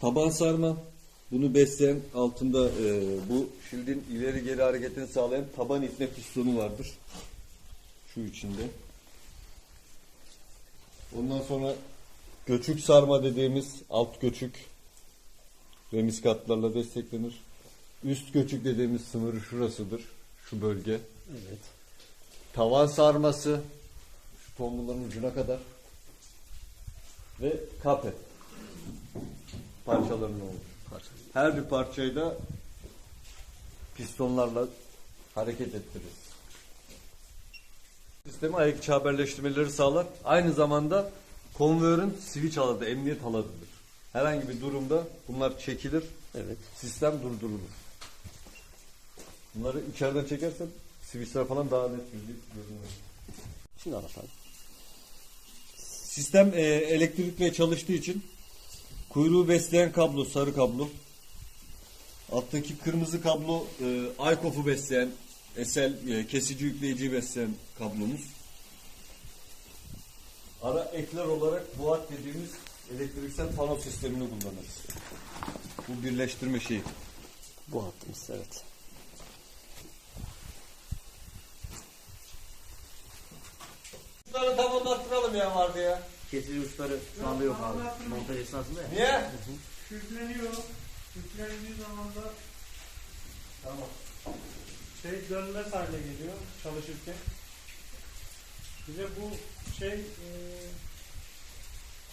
Taban sarma. Bunu besleyen altında e, bu şildin ileri geri hareketini sağlayan taban itme pistonu vardır. Şu içinde. Ondan sonra göçük sarma dediğimiz alt göçük remiz katlarla desteklenir. Üst göçük dediğimiz sınırı şurasıdır. Şu bölge. Evet. Tavan sarması şu tombulların ucuna kadar ve kapet parçalarının olur. Her bir parçayı da pistonlarla hareket ettiririz. Sistemi ayak içi haberleştirmeleri sağlar. Aynı zamanda konveyörün switch aladı, emniyet alanıdır. Herhangi bir durumda bunlar çekilir, Evet. sistem durdurulur. Bunları içeriden çekersen switchler falan daha net görünür. Şimdi anlat abi. Sistem e, elektrikle çalıştığı için kuyruğu besleyen kablo sarı kablo. Alttaki kırmızı kablo e, Aykof'u besleyen SL e, kesici yükleyiciyi besleyen kablomuz. Ara ekler olarak buat dediğimiz elektriksel pano sistemini kullanırız. Bu birleştirme şeyi. Bu hattımız evet. Bunları tam anlattıralım ya vardı ya. Kesici uçları şu anda yok abi. Montaj esnasında ya. Niye? Kütleniyor. Kütlendiği zaman da Tamam. şey dönmez hale geliyor çalışırken. Bir de bu şey e,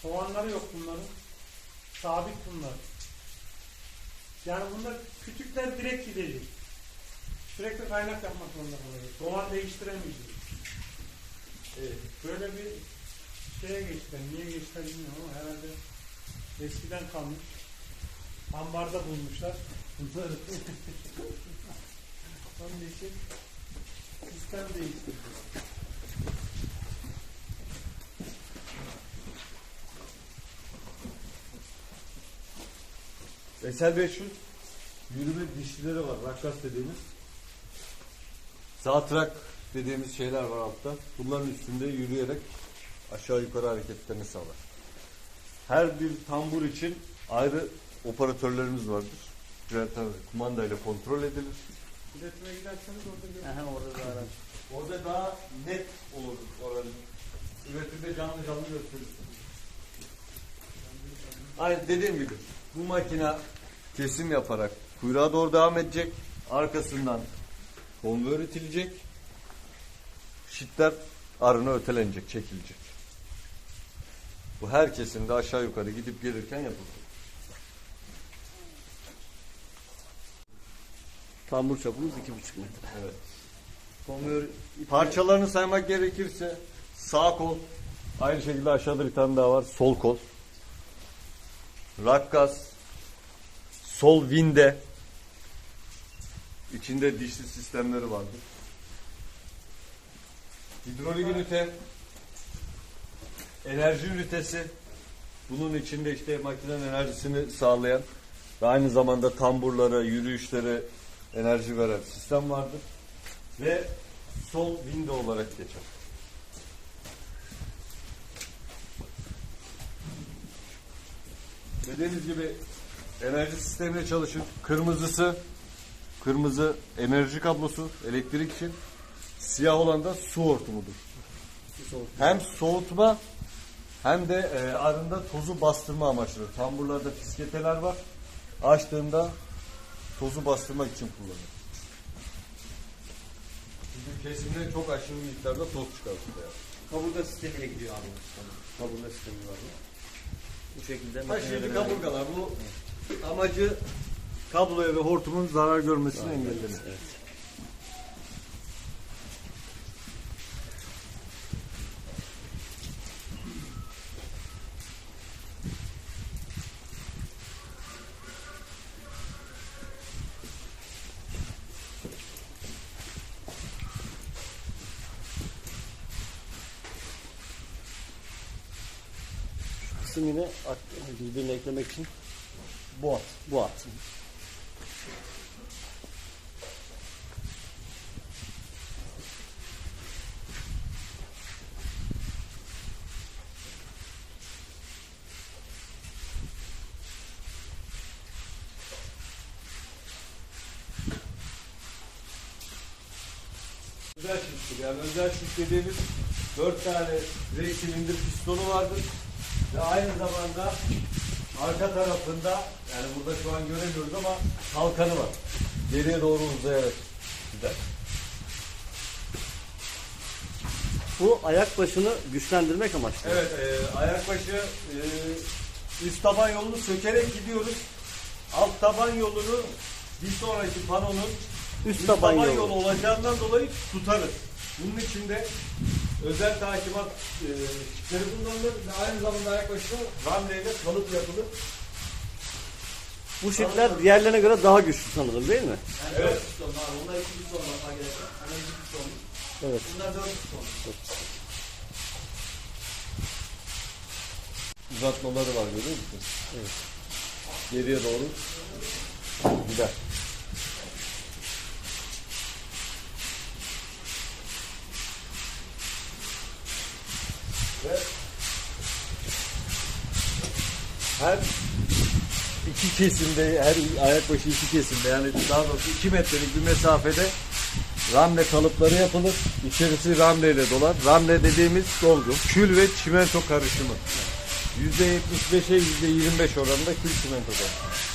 kovanları yok bunların. Sabit bunlar. Yani bunda kütükler direkt gidecek. Sürekli kaynak yapmak zorunda kalacak. Kovan değiştiremeyecek. Evet. Böyle bir şeye geçtiler. Niye geçtiler bilmiyorum ama herhalde eskiden kalmış. Ambarda bulmuşlar. Bunları Onun için sistem değiştirdi. Veysel 500 yürüme dişlileri var. Rakkas dediğimiz. Sağ trak dediğimiz şeyler var altta. Bunların üstünde yürüyerek aşağı yukarı hareketlerini sağlar. Her bir tambur için ayrı operatörlerimiz vardır. Birer tane kumandayla kontrol edilir. Üretime giderseniz orada. Aha, orada da araç. Orada daha net olur oranın. Üretimde canlı canlı gösterir. Aynı dediğim gibi bu makina kesim yaparak kuyruğa doğru devam edecek. Arkasından konveyör itilecek. Şitler arına ötelenecek, çekilecek. Bu her kesimde aşağı yukarı gidip gelirken yapılacak. Tambur çapımız 2,5 metre. Evet. Konveyör Parçalarını saymak gerekirse sağ kol, aynı şekilde aşağıda bir tane daha var. Sol kol. Rakkas, sol vinde, içinde dişli sistemleri vardır. Hidrolik ünite, enerji ünitesi, bunun içinde işte makinenin enerjisini sağlayan ve aynı zamanda tamburlara, yürüyüşlere enerji veren sistem vardır. Ve sol window olarak geçer. Dediğimiz gibi enerji sistemiyle çalışır. Kırmızısı kırmızı enerji kablosu elektrik için. Siyah olan da su hortumudur. Hem soğutma hem de e, arında tozu bastırma amaçlı. Tamburlarda fisketeler var. Açtığında tozu bastırmak için kullanılır. Çünkü kesimde çok aşırı miktarda toz çıkartıyor. Yani. kaburga sistemiyle gidiyor abi. Kaburga sistemi var. Bu şekilde Ha şimdi kaburgalar bu amacı kabloya ve hortumun zarar görmesini engellemek. Evet. kısım yine birbirine eklemek için bu at. Bu at. Özel çiftlik. Yani özel çift dediğimiz 4 tane direkt silindir pistonu vardır. Ve aynı zamanda arka tarafında yani burada şu an göremiyoruz ama kalkanı var. Geriye doğru uzayarak gider. Bu ayak başını güçlendirmek amaçlı. Evet, e, ayak başı e, üst taban yolunu sökerek gidiyoruz. Alt taban yolunu bir sonraki panonun Üst üst taban taban, yolu. yolu. olacağından dolayı tutarız. Bunun için de özel takimat e, çipleri kullanılır ve aynı zamanda ayak başına ramleyle kalıp yapılır. Bu şitler diğerlerine göre daha güçlü sanırım değil mi? Evet. Bunlar iki piston var makinede. Hani iki piston. Evet. Bunlar dört piston. Uzatmaları var görüyor musun? Evet. Geriye doğru gider. Ve her iki kesimde, her ayak başı iki kesimde yani daha doğrusu iki metrelik bir mesafede ramle kalıpları yapılır. İçerisi ramle ile dolar. Ramle dediğimiz dolgu. Kül ve çimento karışımı. %75'e %25 oranında kül çimento karışımı.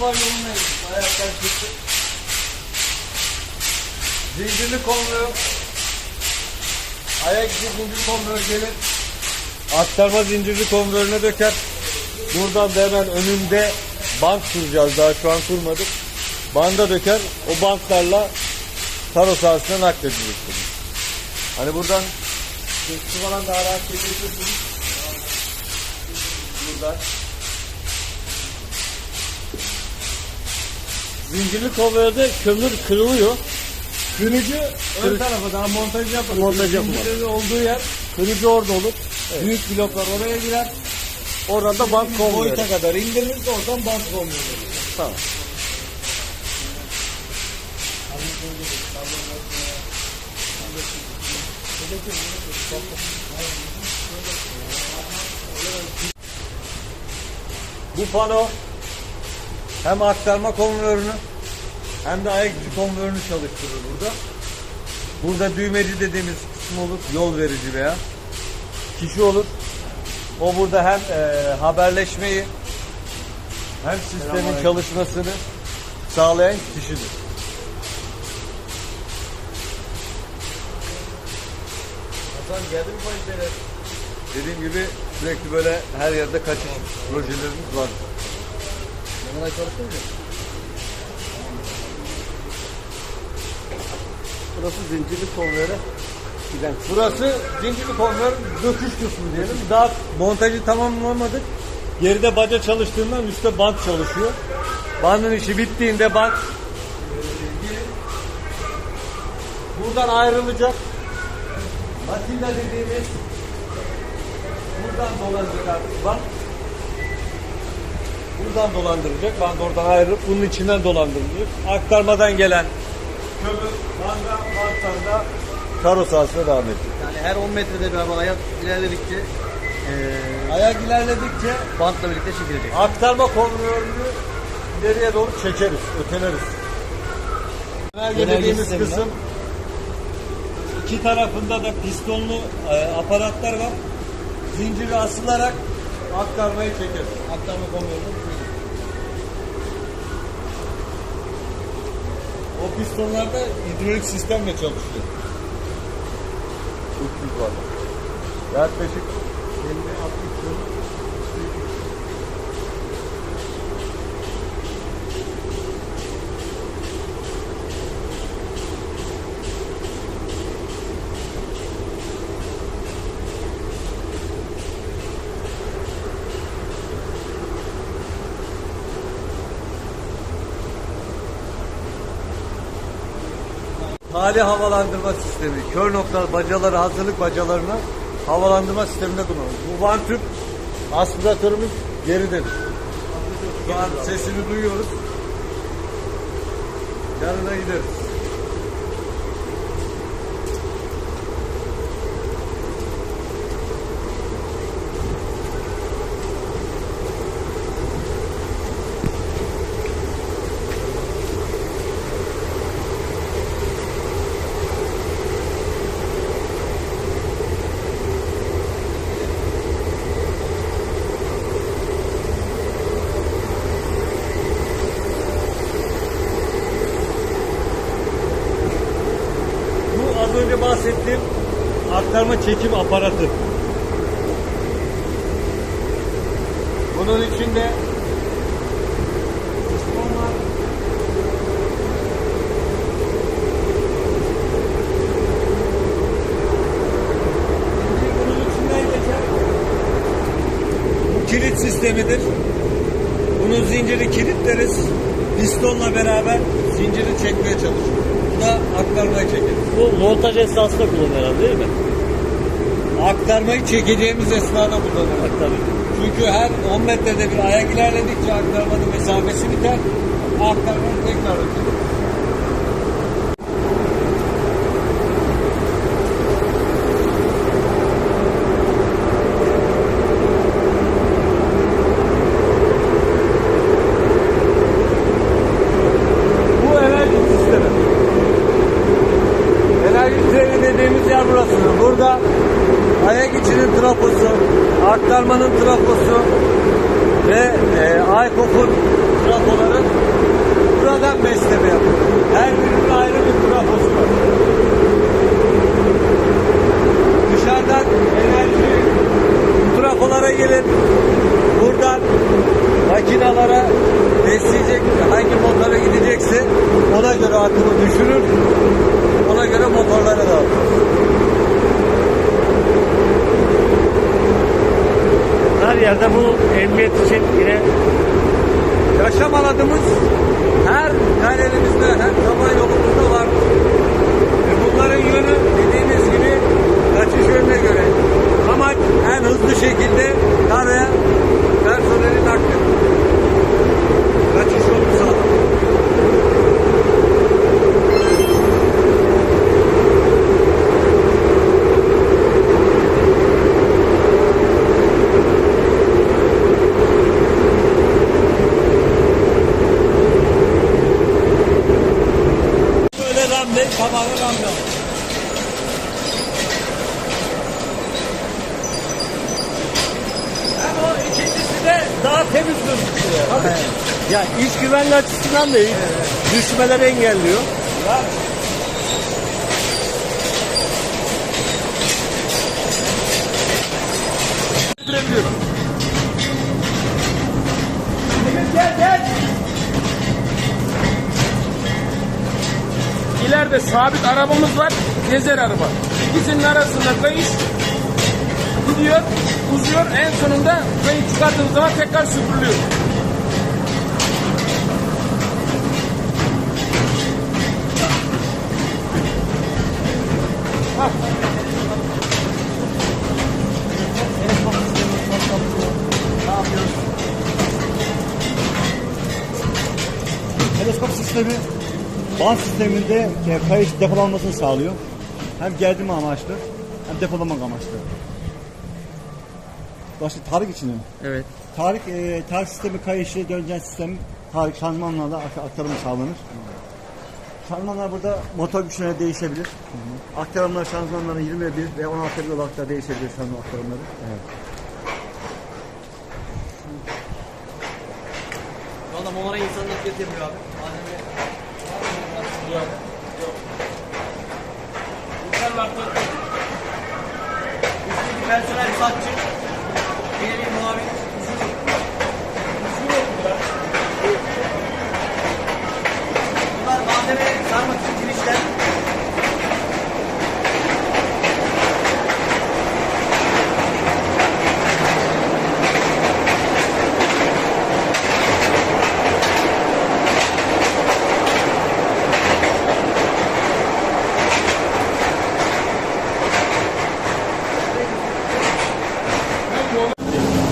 Yoluna gidiyor. Ayaktan çıktı. Zincirli konvoyu. Ayak içi zincirli konvoyu gelir. Aktarma zincirli konvoyuna döker. Buradan da hemen önünde bank kuracağız. Daha şu an kurmadık. Banda döker. O banklarla karo sahasına nakledilecek. Hani buradan su falan daha rahat çekebilirsiniz. Buradan. Zincirli konvoyda kömür kırılıyor. Kırıcı ön Kırıcı- tarafa daha montaj yapılır. Montaj. Zincirlerin olduğu yer kırıcı orada olur. Büyük bloklar oraya girer. Oradan da bank konvoyu. Boyuta kadar indiririz oradan bant konvoyu olur. Tamam. Bu pano hem aktarma konveyörünü hem de ayak içi konveyörünü çalıştırır burada. Burada düğmeci dediğimiz kısım olur. Yol verici veya kişi olur. O burada hem e, haberleşmeyi hem sistemin çalışmasını sağlayan kişidir. Hasan geldi mi? Dediğim gibi sürekli böyle her yerde kaçış projelerimiz var. Yanına çalıştın mı? Burası zincirli konvoya giden. Burası zincirli konveyör döküş kısmı diyelim. Daha montajı tamamlamadık. Geride baca çalıştığından üstte bant çalışıyor. Bandın işi bittiğinde bant e, buradan ayrılacak. Matilda dediğimiz buradan dolanacak artık bant. Buradan dolandıracak. Band oradan ayrılıp bunun içinden dolandırılacak. Aktarmadan gelen kömür, banda, banttan da karo sahasına devam edecek. Yani her 10 metrede bir araba ayak ilerledikçe eee Ayak ilerledikçe bantla birlikte çekilecek. aktarma konveyörünü ileriye doğru çekeriz, öteleriz. Genelge dediğimiz kısım iki tarafında da pistonlu e, aparatlar var. Zinciri asılarak aktarmayı çekeriz. Aktarma konveyörü. O pistonlar da hidrolik sistemle çalışıyor. Çok büyük var. Yaklaşık 50-60 yıl Hali havalandırma sistemi, kör nokta bacaları, hazırlık bacalarını havalandırma sisteminde kullanıyoruz. Bu van tüp aspiratörümüz geridedir. Şu an sesini duyuyoruz. Yanına gideriz. Bu az önce bahsettiğim aktarma çekim aparatı. Bunun içinde bunun içinden geçen kilit sistemidir. Bunun zinciri kilitleriz. Pistonla beraber zinciri çekmeye çalışır. Bu da aktarmayı çeker. Bu montaj esnasında kullanılır herhalde değil mi? Aktarmayı çekeceğimiz esnada kullanırız. Tabii. Çünkü her 10 metrede bir ayak ilerledikçe aktarmanın mesafesi biter. Aktarmanın tekrar ötür. Bu enerji sistemi. Enerji treni dediğimiz yer burası. Burada ayak içinin trafosu, aktarmanın trafosu ve e, Aykok'un trafoları buradan besleme yapıyor. Her birinin ayrı bir trafosu var. Dışarıdan enerji bu trafolara gelir. Buradan makinalara besleyecek hangi motora gidecekse ona göre akımı düşürür. Ona göre motorlara dağıtır. Her yerde bu emniyet için yine Yaşam alanımız her kalerimizde, her kaba yolumuzda var. Ve bunların yönü dediğimiz gibi kaçış yönüne göre. Amaç en hızlı şekilde karaya personeli nakletmek. Kaçış yolu sağlamak. Böyle tamamen ramle. Hem o ikincisi de daha temiz gözüküyor. ya iç güvenliği açısından da iyi. Düşmeleri engelliyor. Götürebiliyorum. İleride sabit arabamız var, gezer araba. İkisinin arasında kayış gidiyor, uzuyor. En sonunda kayış çıkardığımız zaman tekrar süpürülüyor. Teleskop sistemi band sisteminde kayış depolanmasını sağlıyor. Hem gerdirme amaçlı hem depolamak amaçlı. Başka tarik için mi? Evet. Tarik, e, tarik sistemi kayışı dönecek sistem tarik şanzımanlarla ak- aktarımı sağlanır. Şanzımanlar burada motor güçlerine değişebilir. Aktarımlar şanzımanların 21 ve 16 bir olarak da değişebilir şanzıman aktarımları. Şu anda Momara insan nakliyat yapıyor abi. Malzeme Üstteki personel satçı. Yine bir muavin. Bunlar malzeme sarmak için girişler.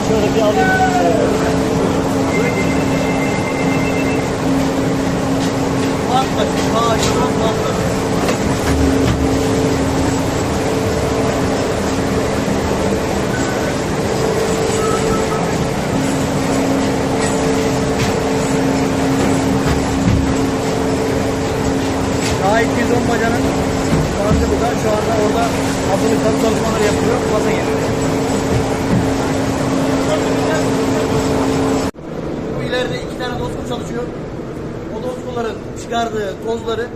Şöyle bir hazırlıkları çalışmaları yapılıyor. Baza geliyor. Bu ileride iki tane dostum çalışıyor. O dostumların çıkardığı tozları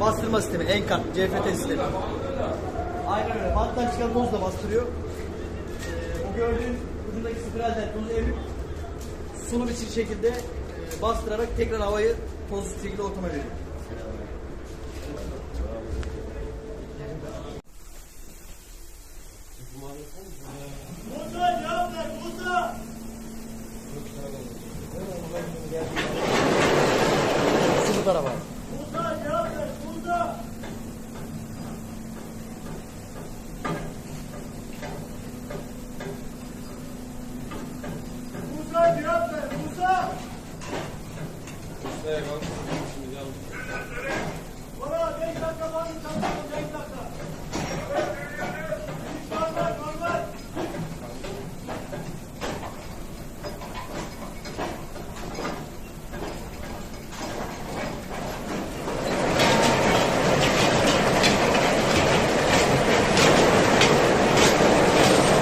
bastırma sistemi, enkart, CFT sistemi. Aynen öyle. Banttan çıkan tozu da bastırıyor. Ee, o gördüğün ucundaki spiralden tozu emip sulu bir şekilde e, bastırarak tekrar havayı tozsuz şekilde ortama veriyor. Sulu tarafa.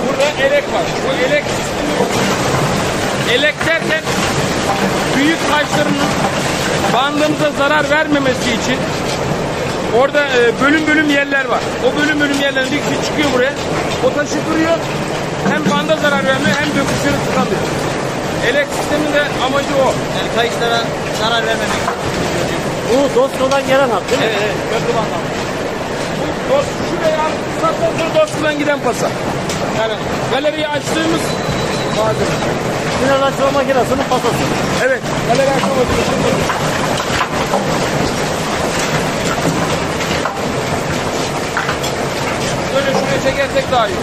Burada elek var. Bu elek elek derken büyük taşların bandımıza zarar vermemesi için orada e, bölüm bölüm yerler var. O bölüm bölüm yerlerin bir kişi çıkıyor buraya. O taşı kırıyor. Hem banda zarar vermiyor hem döküşünü tutamıyor. Elek sisteminin de amacı o. Yani kayışlara zarar vermemek. Bu Dosto'dan gelen hat değil mi? Evet evet. Köprü bandı. Bu dost şuraya alırsak olur dostundan giden pasa. Yani galeriyi açtığımız malzeme. Final açma makinesinin pasası. Evet, galeri açma makinesi bu. Böyle şuraya çekersek daha iyi.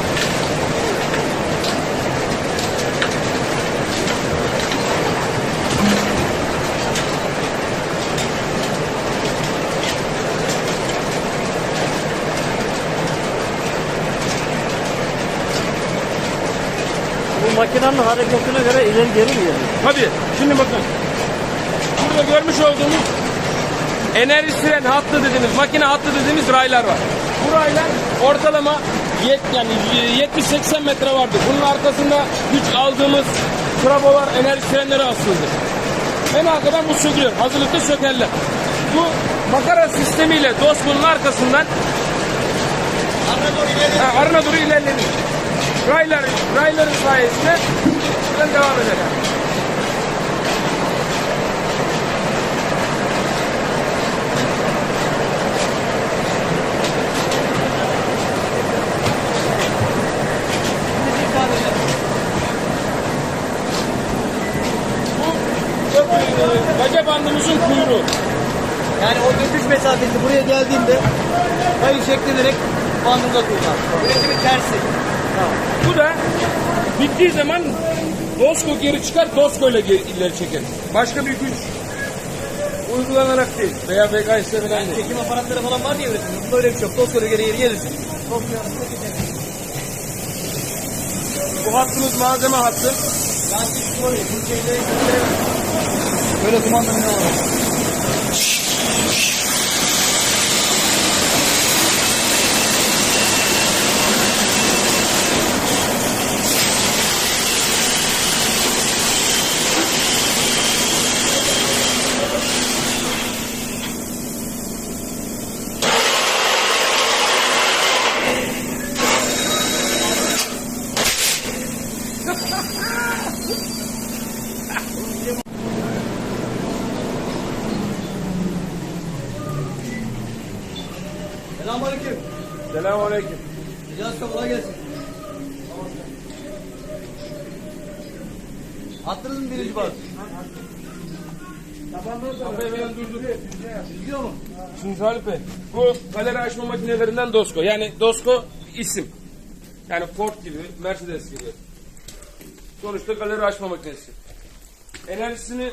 Bu makinenin hareketine göre ileri geri mi geliyor? Tabii. Şimdi bakın. Burada görmüş olduğumuz enerji siren hattı dediğimiz, makine hattı dediğimiz raylar var. Bu raylar ortalama yet, yani 70-80 metre vardır. Bunun arkasında güç aldığımız trabolar, enerji sirenleri asılıdır. En arkadan bu sökülüyor. Hazırlıkta sökerler. Bu makara sistemiyle dost bunun arkasından ha, arına doğru ilerlenir. Raylar, rayların sayesinde devam eder. yani. Bu e, baca bandımızın kuyruğu. Yani o döküş mesafesi buraya geldiğinde kayış eklenerek bandında kullan. Üretimin tersi. Bu da bittiği zaman Dosko geri çıkar, Dosko ile geri, ileri çeker. Başka bir güç uygulanarak değil veya BKS'de falan değil. Çekim aparatları falan var diye üretimde. Bunda öyle bir şey yok. Doskora geri geri gelirsin. Bu hattımız malzeme hattı. Yani siz böyle bu şeyleri. Böyle kumanda ne Bey, bu galeri açma makinelerinden Dosko. Yani Dosko isim. Yani Ford gibi, Mercedes gibi. Sonuçta galeri açma makinesi. Enerjisini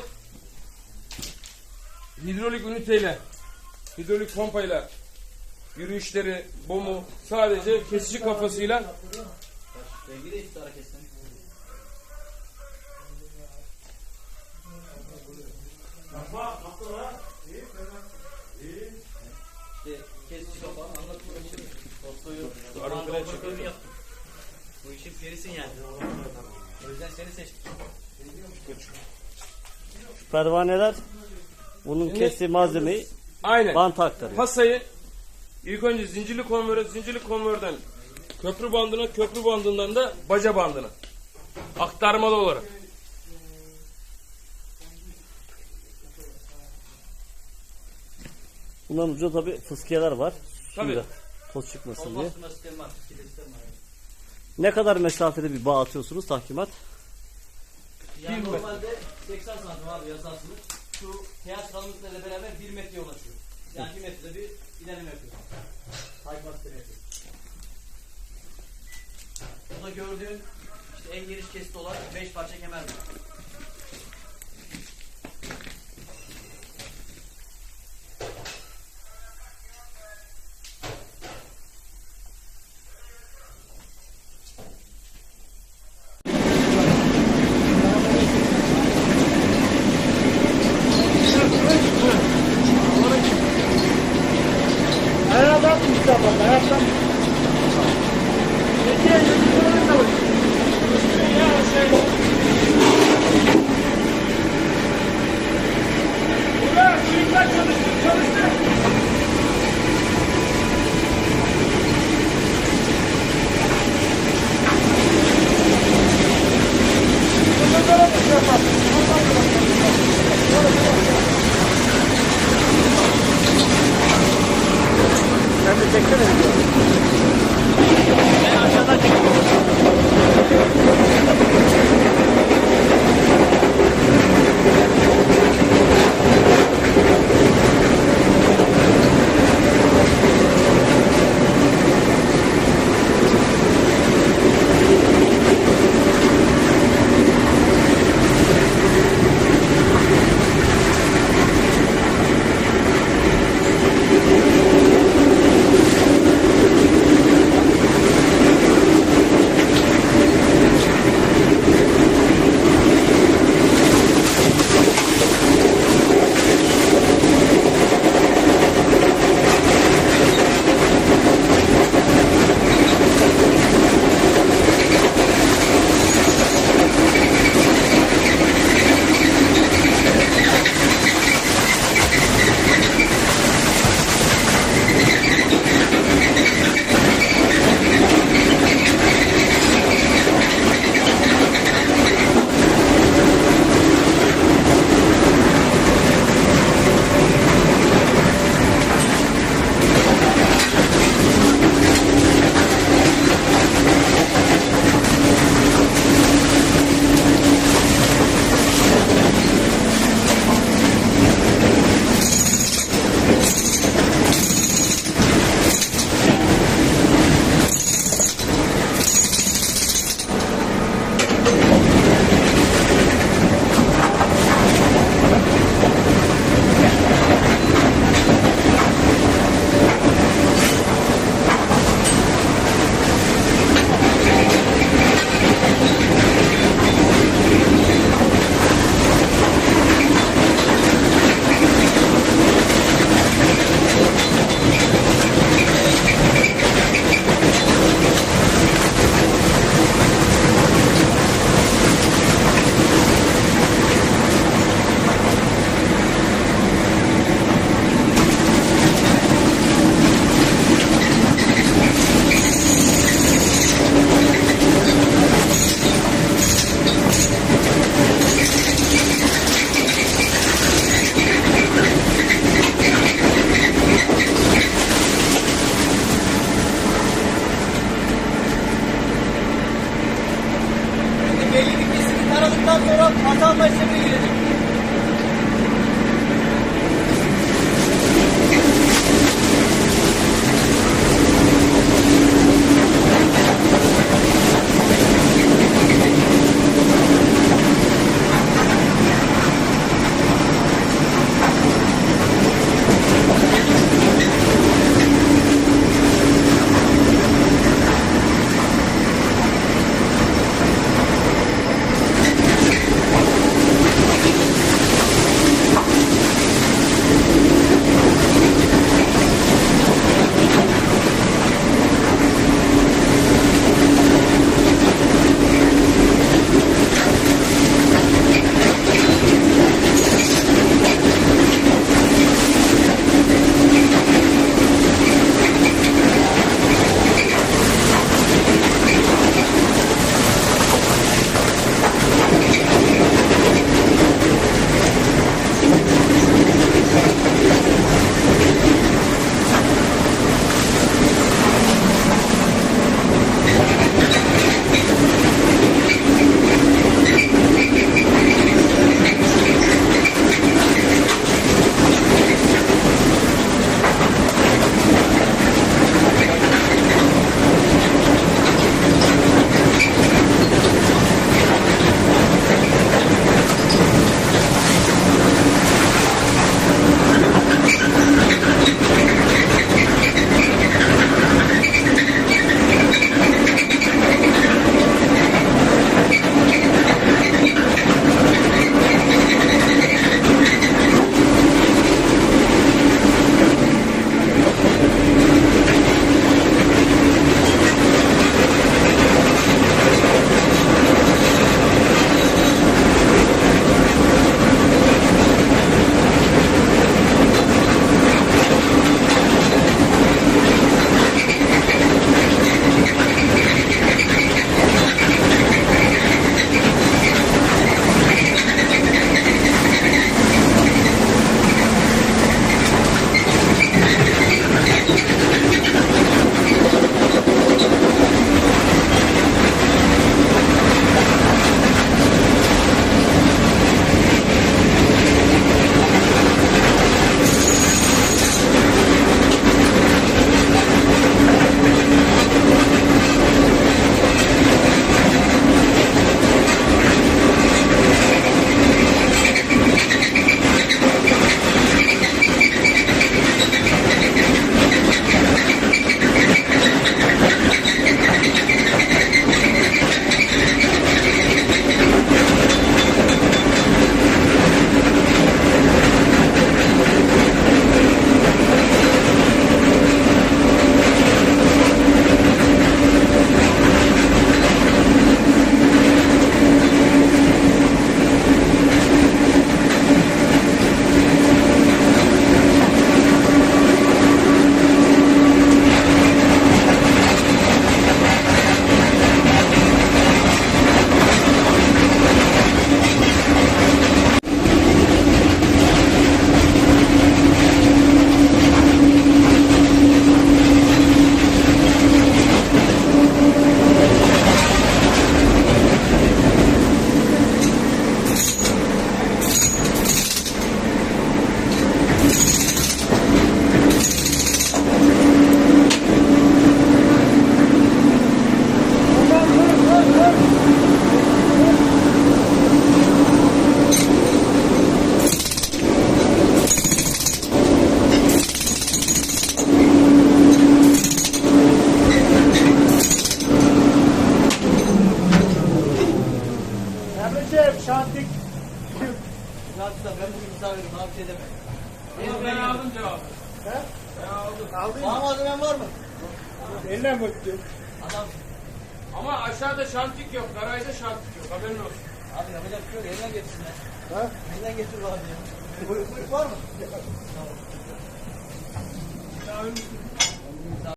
hidrolik üniteyle, hidrolik pompayla, yürüyüşleri, bomu sadece kesici kafasıyla Rengi de işte anlatmak için. Postoyu yaptım. Bu işin perisin yani. O yüzden seni seçtim. Pervaneler bunun Şimdi- kestiği malzemeyi Aynen. banta aktarıyor. Pasayı ilk önce zincirli konvöre, zincirli konvörden köprü bandına, köprü bandından da baca bandına. Aktarmalı olarak. Bunların ucunda tabi fıskiyeler var. Tabii. Suyla toz çıkmasın diye. var. Var. Ne kadar mesafede bir bağ atıyorsunuz tahkimat? Yani normalde 80 santim abi yasasını şu pH kalınlıklarıyla beraber 1 metreye ulaşıyor. Yani 1 metrede bir ilerleme yapıyor. Takip sistemi yapıyor. Bu da gördüğün işte en geniş kesit olan 5 parça kemer var.